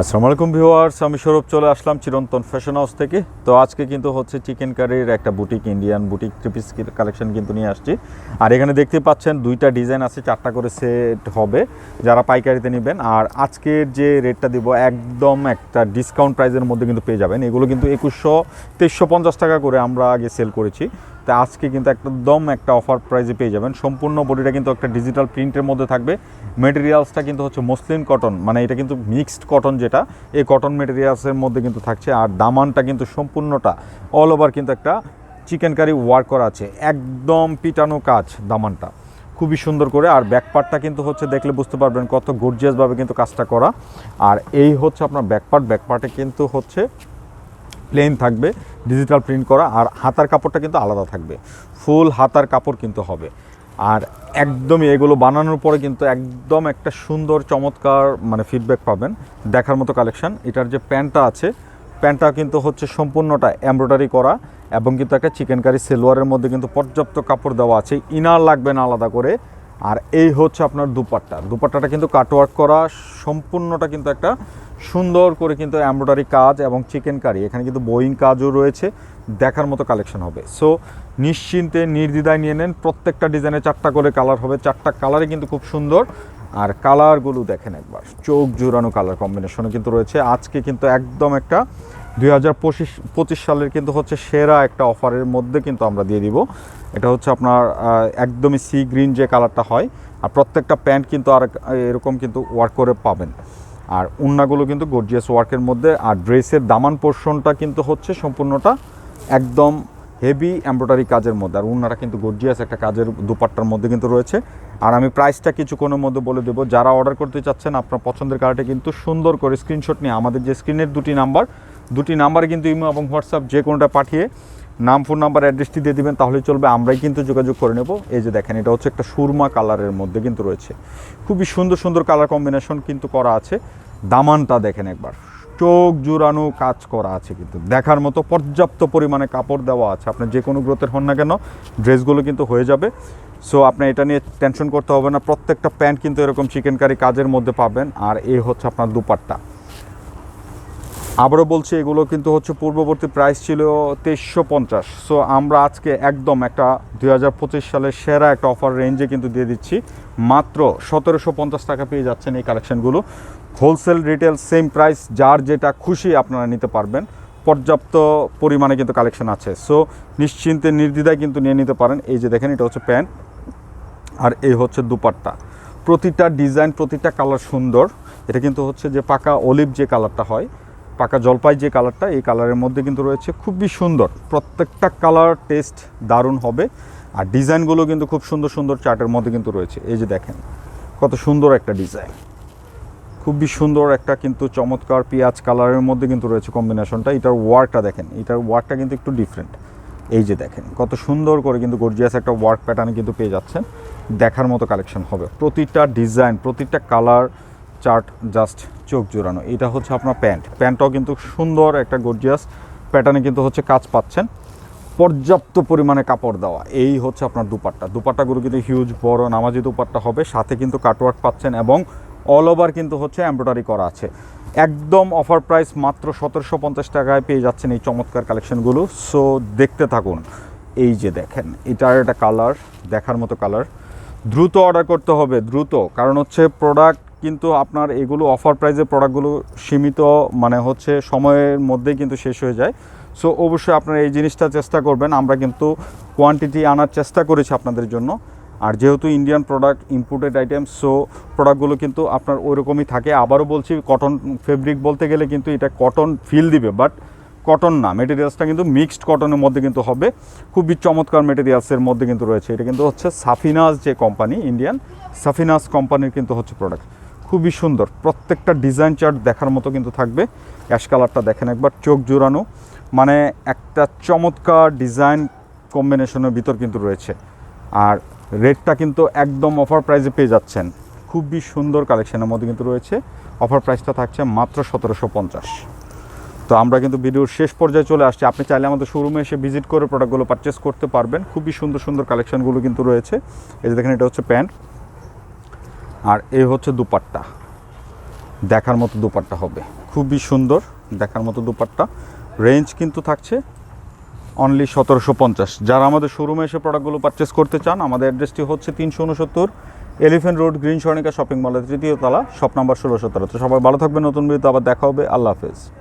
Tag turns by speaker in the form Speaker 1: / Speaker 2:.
Speaker 1: আসসালামু আলাইকুম ভিউয়ার্স, আমি সৌরভ, চলে আসলাম চিরন্তন ফ্যাশন হাউস থেকে। তো আজকে কিন্তু হচ্ছে চিকেন কারির একটা boutique Indian boutique three piece collection কিন্তু নিয়ে আসছি। আর এখানে দেখতে পাচ্ছেন দুইটা ডিজাইন আছে, চারটা করে সেট হবে, যারা পাইকারিতে নেবেন। আর আজকের যে রেটটা দিব, একদম একটা ডিসকাউন্ট প্রাইসের মধ্যে কিন্তু পেয়ে যাবেন। এগুলো কিন্তু একুশশো তেইশশো পঞ্চাশ টাকা করে আমরা আগে সেল করেছি। তা আজকে কিন্তু একদম একটা অফার প্রাইজে পেয়ে যাবেন। সম্পূর্ণ বডিটা কিন্তু একটা ডিজিটাল প্রিন্টের মধ্যে থাকবে। মেটেরিয়ালসটা কিন্তু হচ্ছে মসলিন কটন মানে এটা কিন্তু মিক্সড কটন যেটা, এই কটন মেটেরিয়ালসের মধ্যে কিন্তু থাকছে। আর দামানটা কিন্তু সম্পূর্ণটা অল ওভার কিন্তু একটা চিকেন কারি ওয়ার্ক করা আছে। একদম পিটানো কাজ দামানটা। খুবই সুন্দর করে। আর ব্যাকপার্টটা কিন্তু হচ্ছে দেখলে বুঝতে পারবেন কত গর্জিয়াসভাবে কিন্তু কাজটা করা। আর এই হচ্ছে আপনার ব্যাকপার্ট ব্যাকপার্টে কিন্তু হচ্ছে প্লেন থাকবে ডিজিটাল প্রিন্ট করা, আর হাতার কাপড়টা কিন্তু আলাদা থাকবে। ফুল হাতার কাপড় কিন্তু হবে। আর একদমই এগুলো বানানোর পরে কিন্তু একদম একটা সুন্দর, চমৎকার মানে ফিডব্যাক পাবেন। দেখার মতো কালেকশান এটার যে প্যান্টটা আছে, প্যান্টটা কিন্তু হচ্ছে সম্পূর্ণটা এমব্রয়ডারি করা এবং কিন্তু একটা চিকেন কারি সেলোয়ারের মধ্যে কিন্তু পর্যাপ্ত কাপড় দেওয়া আছে। ইনার লাগবে না আলাদা করে। আর এই হচ্ছে আপনার দুপাট্টা। দুপাট্টাটা কিন্তু কাটওয়ার্ক করা, সম্পূর্ণটা কিন্তু একটা সুন্দর করে কিন্তু এমব্রয়ডারি কাজ এবং চিকেন কারি এখানে কিন্তু বোয়িং কাজও রয়েছে, দেখার মতো কালেকশন হবে। সো নিশ্চিন্তে, নির্দ্বিধায় নিয়ে নেন, প্রত্যেকটা ডিজাইনে চারটা করে কালার হবে, চারটা কালারই কিন্তু খুব সুন্দর। আর কালারগুলো দেখেন একবার, চোখ জোড়ানো কালার কম্বিনেশনও কিন্তু রয়েছে। আজকে কিন্তু একদম একটা দুই হাজার পঁচিশ পঁচিশ সালের কিন্তু হচ্ছে সেরা একটা অফারের মধ্যে কিন্তু আমরা দিয়ে দিব। এটা হচ্ছে আপনার একদমই সি গ্রিন যে কালারটা হয়, আর প্রত্যেকটা প্যান্ট কিন্তু আর এরকম কিন্তু ওয়ার্ক করে পাবেন। আর উন্নাগুলো কিন্তু গর্জিয়াস ওয়ার্কের মধ্যে, আর ড্রেসের দামান পোর্শনটা কিন্তু হচ্ছে সম্পূর্ণটা একদম হেভি এমব্রয়ডারি কাজের মধ্যে। আর উন্নাটা কিন্তু গর্জিয়াস একটা কাজের দুপাট্টার মধ্যে কিন্তু রয়েছে। আর আমি প্রাইসটা কিছুক্ষণের মধ্যে বলে দেবো। যারা অর্ডার করতে চাচ্ছেন, আপনার পছন্দের কার্ডে কিন্তু সুন্দর করে স্ক্রিনশট নিয়ে, আমাদের যে স্ক্রিনের দুটি নাম্বার দুটি নাম্বারে কিন্তু ইমো এবং হোয়াটসঅ্যাপ যে কোনোটা পাঠিয়ে নাম ফোন নাম্বার অ্যাড্রেসটি দিয়ে দেবেন, তাহলেই চলবে। আমরাই কিন্তু যোগাযোগ করে নেব। এই যে দেখেন, এটা হচ্ছে একটা সুরমা কালারের মধ্যে কিন্তু রয়েছে। খুবই সুন্দর সুন্দর কালার কম্বিনেশন কিন্তু করা আছে। দামানটা দেখেন একবার। চোখ জুড়ানো কাজ করা আছে কিন্তু। দেখার মতো পর্যাপ্ত পরিমাণে কাপড় দেওয়া আছে। আপনার যে কোনো গ্রোথের হন না কেন, ড্রেসগুলো কিন্তু হয়ে যাবে। সো আপনি এটা নিয়ে টেনশন করতে হবে না। প্রত্যেকটা প্যান্ট কিন্তু এরকম চিকেন কারি কাজের মধ্যে পাবেন। আর এই হচ্ছে আপনার দুপাট্টা। আবারও বলছি, এগুলো কিন্তু হচ্ছে পূর্ববর্তী প্রাইস ছিল তেইশশো পঞ্চাশ। সো আমরা আজকে একদম একটা দুই হাজার পঁচিশ সালের সেরা একটা অফার রেঞ্জে কিন্তু দিয়ে দিচ্ছি। মাত্র সতেরোশো পঞ্চাশ টাকা পেয়ে যাচ্ছেন এই কালেকশনগুলো হোলসেল রিটেল সেম প্রাইস যার যেটা খুশি আপনারা নিতে পারবেন। পর্যাপ্ত পরিমাণে কিন্তু কালেকশন আছে। সো নিশ্চিন্তে, নির্দ্বিধায় কিন্তু নিয়ে নিতে পারেন। এই যে দেখেন, এটা হচ্ছে প্যান্ট আর এই হচ্ছে দুপাট্টা। প্রতিটা ডিজাইন প্রতিটা কালার সুন্দর। এটা কিন্তু হচ্ছে যে পাকা অলিভ যে কালারটা হয় পাকা জলপাই যে কালারটা, এই কালারের মধ্যে কিন্তু রয়েছে খুবই সুন্দর। প্রত্যেকটা কালার টেস্ট দারুণ হবে। আর ডিজাইনগুলো কিন্তু খুব সুন্দর সুন্দর চার্টের মধ্যে কিন্তু রয়েছে। এই যে দেখেন, কত সুন্দর একটা ডিজাইন। খুবই সুন্দর একটা কিন্তু চমৎকার পেঁয়াজ কালারের মধ্যে কিন্তু রয়েছে কম্বিনেশনটা এটার ওয়ার্কটা দেখেন, এটার ওয়ার্কটা কিন্তু একটু ডিফারেন্ট এই যে দেখেন, কত সুন্দর করে কিন্তু গর্জিয়াস একটা ওয়ার্ক প্যাটার্ন কিন্তু পেয়ে যাচ্ছেন। দেখার মতো কালেকশন হবে। প্রতিটা ডিজাইন প্রতিটা কালার চার্ট জাস্ট চোখ জোড়ানো। এটা হচ্ছে আপনার প্যান্ট। প্যান্টটাও কিন্তু সুন্দর, একটা গর্জিয়াস প্যাটার্নে কিন্তু হচ্ছে কাজ পাচ্ছেন। পর্যাপ্ত পরিমাণে কাপড় দেওয়া। এই হচ্ছে আপনার দুপাট্টা। দুপাট্টাগুলো কিন্তু হিউজ বড়, নামাজি দুপাট্টা হবে। সাথে কিন্তু কাটওয়ার্ক পাচ্ছেন এবং অল ওভার কিন্তু হচ্ছে এমব্রয়ডারি করা আছে। একদম অফার প্রাইস মাত্র সতেরোশো পঞ্চাশ টাকায় পেয়ে যাচ্ছেন এই চমৎকার কালেকশনগুলো সো দেখতে থাকুন। এই যে দেখেন, এটার একটা কালার দেখার মতো কালার দ্রুত অর্ডার করতে হবে, দ্রুত। কারণ হচ্ছে প্রোডাক্ট কিন্তু আপনার এগুলো অফার প্রাইসের প্রোডাক্টগুলো সীমিত মানে হচ্ছে সময়ের মধ্যেই কিন্তু শেষ হয়ে যায়। সো অবশ্যই আপনারা এই জিনিসটা চেষ্টা করবেন। আমরা কিন্তু কোয়ান্টিটি আনার চেষ্টা করেছি আপনাদের জন্য। আর যেহেতু Indian product imported item so প্রোডাক্টগুলো কিন্তু আপনার ওইরকমই থাকে। আবারও বলছি কটন ফেব্রিক বলতে গেলে কিন্তু এটা কটন ফিল দিবে বাট কটন না। মেটেরিয়ালসটা কিন্তু মিক্সড কটনের মধ্যে কিন্তু হবে। খুবই চমৎকার মেটেরিয়ালসের মধ্যে কিন্তু রয়েছে। এটা কিন্তু হচ্ছে সাফিনাস যে কোম্পানি ইন্ডিয়ান সাফিনাস কোম্পানির কিন্তু হচ্ছে প্রোডাক্ট খুবই সুন্দর। প্রত্যেকটা ডিজাইন চার্ট দেখার মতো কিন্তু থাকবে। অ্যাশ কালারটা দেখেন একবার, চোখ জোড়ানো। মানে একটা চমৎকার ডিজাইন কম্বিনেশনের ভিতর কিন্তু রয়েছে। আর রেটটা কিন্তু একদম অফার প্রাইসে পেয়ে যাচ্ছেন। খুবই সুন্দর কালেকশনের মধ্যে কিন্তু রয়েছে। অফার প্রাইসটা থাকছে মাত্র সতেরোশো পঞ্চাশ। তো আমরা কিন্তু ভিডিওর শেষ পর্যায়ে চলে আসছি। আপনি চাইলে আমাদের শোরুমে এসে ভিজিট করে প্রোডাক্টগুলো পারচেস করতে পারবেন। খুবই সুন্দর সুন্দর কালেকশনগুলো কিন্তু রয়েছে। এই যে দেখেন, এটা হচ্ছে প্যান্ট আর এই হচ্ছে দুপাট্টা। দেখার মতো দুপাট্টা হবে। খুবই সুন্দর দেখার মতো দুপাট্টা। রেঞ্জ কিন্তু থাকছে অনলি সতেরোশো পঞ্চাশ। যারা আমাদের শোরুমে এসে প্রোডাক্টগুলো পারচেস করতে চান, আমাদের অ্যাড্রেসটি হচ্ছে তিনশো উনসত্তর এলিফেন্ট রোড গ্রিন সরণিকা শপিং মলের তৃতীয় তালা শপ নাম্বার ষোলো সতেরো তো সবাই ভালো থাকবে নতুন ভিডিওতে আবার দেখা হবে। আল্লাহ হাফেজ।